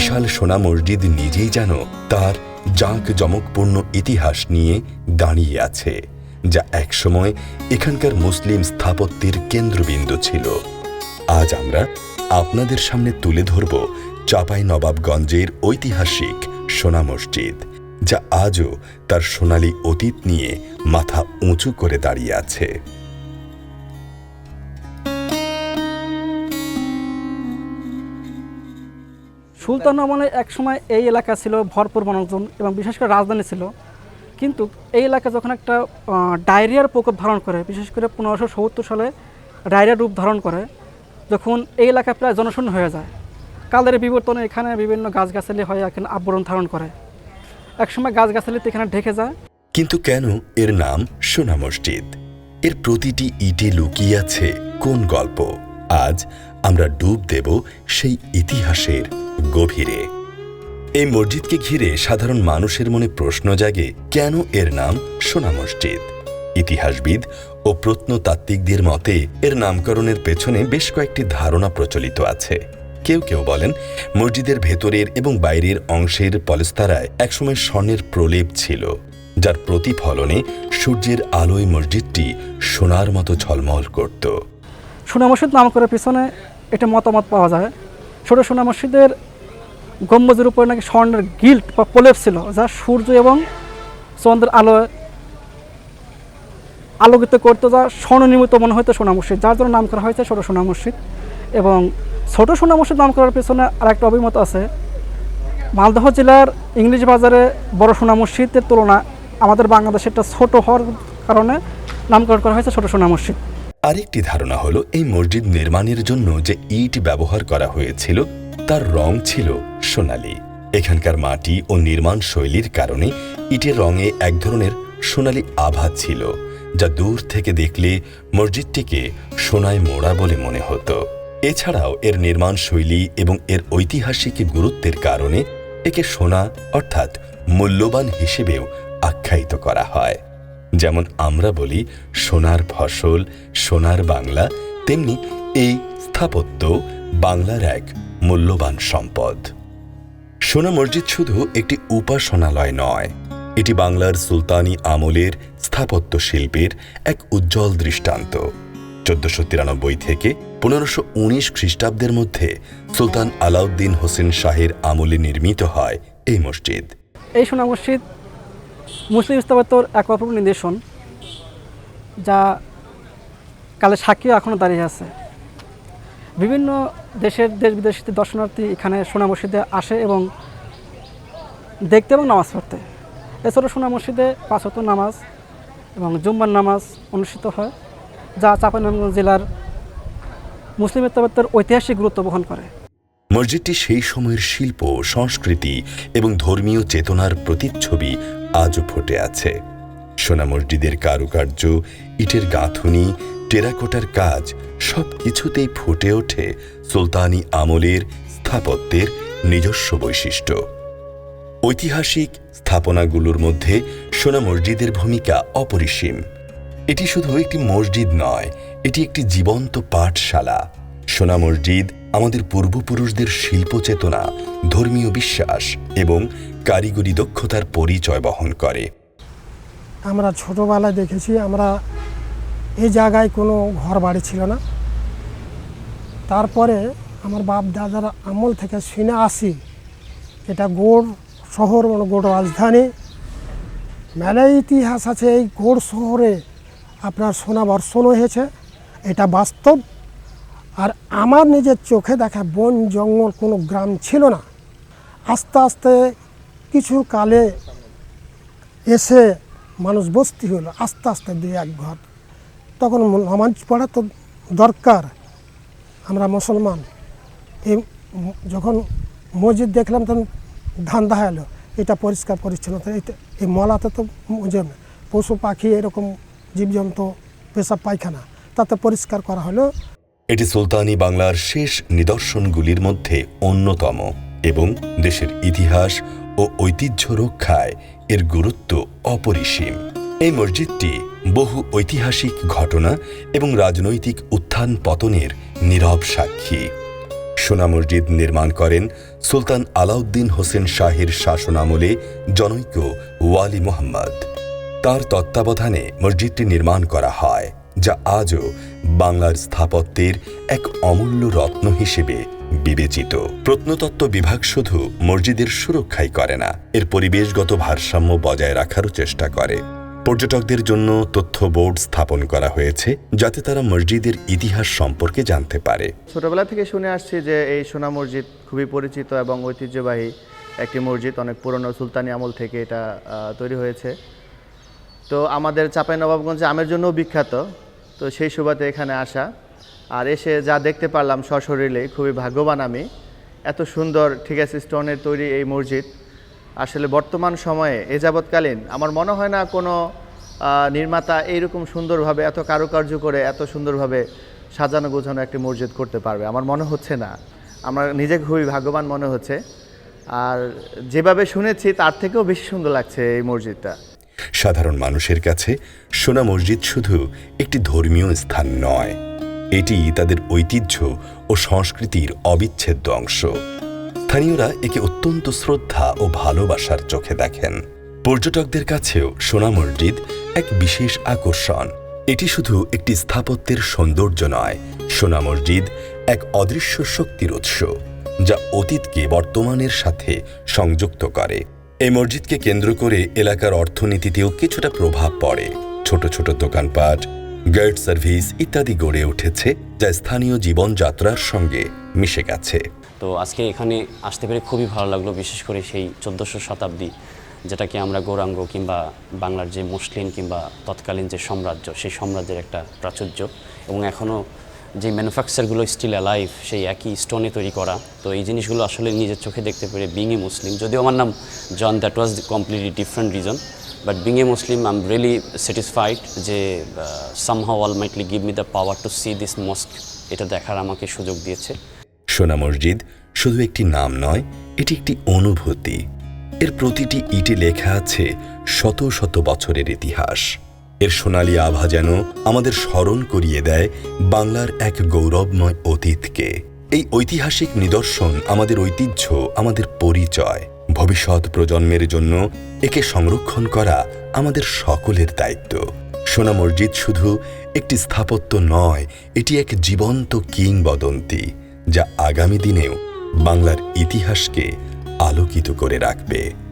বিশাল সোনা মসজিদ নিজেই যেন তার জাঁক জমকপূর্ণ ইতিহাস নিয়ে দাঁড়িয়ে আছে, যা একসময় এখানকার মুসলিম স্থাপত্যের কেন্দ্রবিন্দু ছিল। আজ আমরা আপনাদের সামনে তুলে ধরব চাপাই নবাবগঞ্জের ঐতিহাসিক সোনা মসজিদ, যা আজও তার সোনালী অতীত নিয়ে মাথা উঁচু করে দাঁড়িয়ে আছে। সুলতান আমলে এক সময় এই এলাকা ছিল ভরপুর মানুষজন এবং বিশেষ করে রাজধানী ছিল। কিন্তু এই এলাকা যখন একটা ডায়রিয়ার প্রকোপ ধারণ করে, বিশেষ করে পনেরোশো সত্তর সালে ডায়রিয়ার রূপ ধারণ করে, যখন এই এলাকা প্রায় জনশূন্য হয়ে যায়। কালের বিবর্তনে এখানে বিভিন্ন গাছগাছালি হয়ে, এখানে আবরণ ধারণ করে। একসময় গাছগাছালিতে এখানে ঢেকে যায়। কিন্তু কেন এর নাম সোনা মসজিদ? এর প্রতিটি ইটে লুকিয়ে আছে কোন গল্প? আজ আমরা ডুব দেব সেই ইতিহাসের গভীরে। এই মসজিদকে ঘিরে সাধারণ মানুষের মনে প্রশ্ন জাগে, কেন এর নাম সোনা মসজিদ? ইতিহাসবিদ ও প্রত্নতাত্ত্বিকদের মতে, এর নামকরণের পেছনে বেশ কয়েকটি ধারণা প্রচলিত আছে। কেউ কেউ বলেন, মসজিদের ভেতরের এবং বাইরের অংশের পলেস্তারায় একসময় স্বর্ণের প্রলেপ ছিল, যার প্রতিফলনে সূর্যের আলোয় মসজিদটি সোনার মতো ঝলমল করত। সোনা মসজিদ নাম করার পিছনে এটা মতামত পাওয়া যায়। ছোট সোনা মসজিদের গম্বুজের উপরে নাকি স্বর্ণের গিল্ট বা প্রলেপ ছিল, যা সূর্য এবং চন্দ্রের আলো আলোকিত করতো, যা স্বর্ণ নির্মিত মনে হতো সোনা মসজিদ, যার জন্য নাম করা হয়েছে ছোট সোনা মসজিদ। এবং ছোট সোনা মসজিদ নাম করার পেছনে আর একটা অভিমত আছে। মালদহ জেলার ইংলিশ বাজারে বড় সোনা মসজিদের তুলনায় আমাদের বাংলাদেশেরটা ছোট হওয়ার কারণে নামকরণ করা হয়েছে ছোট সোনা মসজিদ। আরেকটি ধারণা হলো, এই মসজিদ নির্মাণের জন্য যে ইট ব্যবহার করা হয়েছিল, তার রং ছিল সোনালী। এখানকার মাটি ও নির্মাণ শৈলীর কারণে ইটের রঙে এক ধরনের সোনালী আভা ছিল, যা দূর থেকে দেখলে মসজিদটিকে সোনায় মোড়া বলে মনে হতো। এছাড়াও এর নির্মাণ শৈলী এবং এর ঐতিহাসিক গুরুত্বের কারণে একে সোনা অর্থাৎ মূল্যবান হিসেবেও আখ্যায়িত করা হয়। যেমন আমরা বলি সোনার ফসল, সোনার বাংলা, তেমনি এই স্থাপত্য বাংলার এক মূল্যবান সম্পদ। সোনা মসজিদ শুধু একটি উপাসনালয় নয়, এটি বাংলার সুলতানি আমলের স্থাপত্য শিল্পের এক উজ্জ্বল দৃষ্টান্ত। চোদ্দশো তিরানব্বই থেকে পনেরোশো উনিশ খ্রিস্টাব্দের মধ্যে সুলতান আলাউদ্দিন হোসেন শাহের আমলে নির্মিত হয় এই মসজিদ। এই সোনা মসজিদ মুসলিম স্থাপত্যর এক অপূর্ব নিদর্শন, যা কালে সাক্ষীও এখনও দাঁড়িয়ে আছে। বিভিন্ন দেশের দেশ বিদেশি দর্শনার্থী এখানে সোনা মসজিদে আসে এবং দেখতে এবং নামাজ পড়তে। এছাড়া সোনা মসজিদে পাঁচত নামাজ এবং জুম্মার নামাজ অনুষ্ঠিত হয়, যা চাঁপাইনবাবগঞ্জ জেলার মুসলিম স্থাপত্যের ঐতিহাসিক গুরুত্ব বহন করে। মসজিদটি সেই সময়ের শিল্প, সংস্কৃতি এবং ধর্মীয় চেতনার প্রতিচ্ছবি আজও ফুটে আছে। সোনা মসজিদের কারুকার্য, ইটের গাঁথুনি টেরাকোটার কাজ সব কিছুতেই ফুটে ওঠে সুলতানি আমলের স্থাপত্যের নিজস্ব বৈশিষ্ট্য। ঐতিহাসিক স্থাপনাগুলোর মধ্যে সোনা মসজিদের ভূমিকা অপরিসীম। এটি শুধু একটি মসজিদ নয়, এটি একটি জীবন্ত পাঠশালা। সোনা মসজিদ আমাদের পূর্বপুরুষদের শিল্প চেতনা ধর্মীয় বিশ্বাস এবং কারিগরি দক্ষতার পরিচয় বহন করে। আমরা ছোটোবেলায় দেখেছি, আমরা এই জায়গায় কোনো ঘর বাড়ি ছিল না। তারপরে আমার বাপ দাদার আমল থেকে শুনে আসি, এটা গোড় শহর মানে গোড় রাজধানী। মেলায় ইতিহাস আছে, এই গোড় শহরে আপনার সোনা বর্ষণ হয়েছে, এটা বাস্তব। আর আমার নিজের চোখে দেখা বন জঙ্গল কোনো গ্রাম ছিল না। আস্তে আস্তে কিছু কালে এসে মানুষ বস্তি হলো, আস্তে আস্তে দুই এক ঘর। তখন নামাজ পড়া তো দরকার। আমরা মুসলমান। এই যখন মসজিদ দেখলাম তখন ধান্দা এলো এটা পরিষ্কার, পরিচ্ছন্নতা। এটা এই মলাতে তো ওজন পশু পাখি এরকম জীবজন্তু পেশাব পায়খানা, তাতে পরিষ্কার করা হলো। এটি সুলতানি বাংলার শেষ নিদর্শনগুলির মধ্যে অন্যতম এবং দেশের ইতিহাস ও ঐতিহ্য রক্ষায় এর গুরুত্ব অপরিসীম। এই মসজিদটি বহু ঐতিহাসিক ঘটনা এবং রাজনৈতিক উত্থান পতনের নীরব সাক্ষী। সোনা মসজিদ নির্মাণ করেন সুলতান আলাউদ্দিন হোসেন শাহের শাসনামলে জনৈক ওয়ালি মোহাম্মদ। তার তত্ত্বাবধানে মসজিদটি নির্মাণ করা হয়, যা আজও বাংলার স্থাপত্যের এক অমূল্য রত্ন হিসেবে বিবেচিত। প্রত্নতত্ত্ব বিভাগ শুধু মসজিদের সুরক্ষাই করে না, এর পরিবেশগত ভারসাম্য বজায় রাখারও চেষ্টা করে। পর্যটকদের জন্য তথ্য বোর্ড স্থাপন করা হয়েছে যাতে তারা মসজিদের ইতিহাস সম্পর্কে জানতে পারে। ছোটবেলা থেকে শুনে আসছি যে এই সোনা মসজিদ খুবই পরিচিত এবং ঐতিহ্যবাহী একটি মসজিদ, অনেক পুরনো সুলতানি আমল থেকে এটা তৈরি হয়েছে। তো আমাদের চাপাই চাঁপাইনবাবগঞ্জে আমের জন্যও বিখ্যাত, তো সেই সুবাদে এখানে আসা। আর এসে যা দেখতে পারলাম সশরীরে, খুবই ভাগ্যবান আমি। এত সুন্দর, ঠিক আছে, স্টোনের তৈরি এই মসজিদ। আসলে বর্তমান সময়ে, এ যাবৎকালীন, আমার মনে হয় না কোনো নির্মাতা এইরকম সুন্দরভাবে, এত কারুকার্য করে, এত সুন্দরভাবে সাজানো গোছানো একটি মসজিদ করতে পারবে। আমার মনে হচ্ছে না। আমার নিজেকে খুবই ভাগ্যবান মনে হচ্ছে। আর যেভাবে শুনেছি, তার থেকেও বেশি সুন্দর লাগছে এই মসজিদটা। সাধারণ মানুষের কাছে সোনা মসজিদ শুধু একটি ধর্মীয় স্থান নয় এটি তাদের ঐতিহ্য ও সংস্কৃতির অবিচ্ছেদ্য অংশ। স্থানীয়রা একে অত্যন্ত শ্রদ্ধা ও ভালোবাসার চোখে দেখেন। পর্যটকদের কাছেও সোনা মসজিদ এক বিশেষ আকর্ষণ। এটি শুধু একটি স্থাপত্যের সৌন্দর্য নয়, সোনা মসজিদ এক অদৃশ্য শক্তির উৎস, যা অতীতকে বর্তমানের সাথে সংযুক্ত করে। এই মসজিদকে কেন্দ্র করে এলাকার অর্থনীতিতেও কিছুটা প্রভাব পড়ে। ছোট ছোট দোকানপাট গাইড সার্ভিস ইত্যাদি গড়ে উঠেছে যা স্থানীয় জীবনযাত্রার সঙ্গে মিশে গেছে। তো আজকে এখানে আসতে পেরে খুবই ভালো লাগল, বিশেষ করে সেই চোদ্দোশো শতাব্দী, যেটাকে আমরা গৌরাঙ্গ কিংবা বাংলার যে মুসলিম কিংবা তৎকালীন যে সাম্রাজ্য, সেই সাম্রাজ্যের একটা প্রাচুর্য। এবং এখনও যে ম্যানুফ্যাকচারগুলো স্টিল অ্যালাইভ সেই একই স্টোনে তৈরি করা। তো এই জিনিসগুলো আসলে নিজের চোখে দেখতে পেরে বিং এ মুসলিম যদিও আমার নাম John that was completely different reason but being a Muslim I am really satisfied যে somehow Almighty give me the power to see this mosque এটা দেখার আমাকে সুযোগ দিয়েছে। সোনা মসজিদ শুধু একটি নাম নয়, এটি একটি অনুভূতি। এর প্রতিটি ইটে লেখা আছে শত শত বছরের ইতিহাস। এর সোনালী আভা যেন আমাদের স্মরণ করিয়ে দেয় বাংলার এক গৌরবময় অতীতকে। এই ঐতিহাসিক নিদর্শন, আমাদের ঐতিহ্য, আমাদের পরিচয়। ভবিষ্যৎ প্রজন্মের জন্য একে সংরক্ষণ করা আমাদের সকলের দায়িত্ব। সোনা মসজিদ শুধু একটি স্থাপত্য নয়, এটি এক জীবন্ত কিংবদন্তি, যা আগামী দিনেও বাংলার ইতিহাসকে আলোকিত করে রাখবে।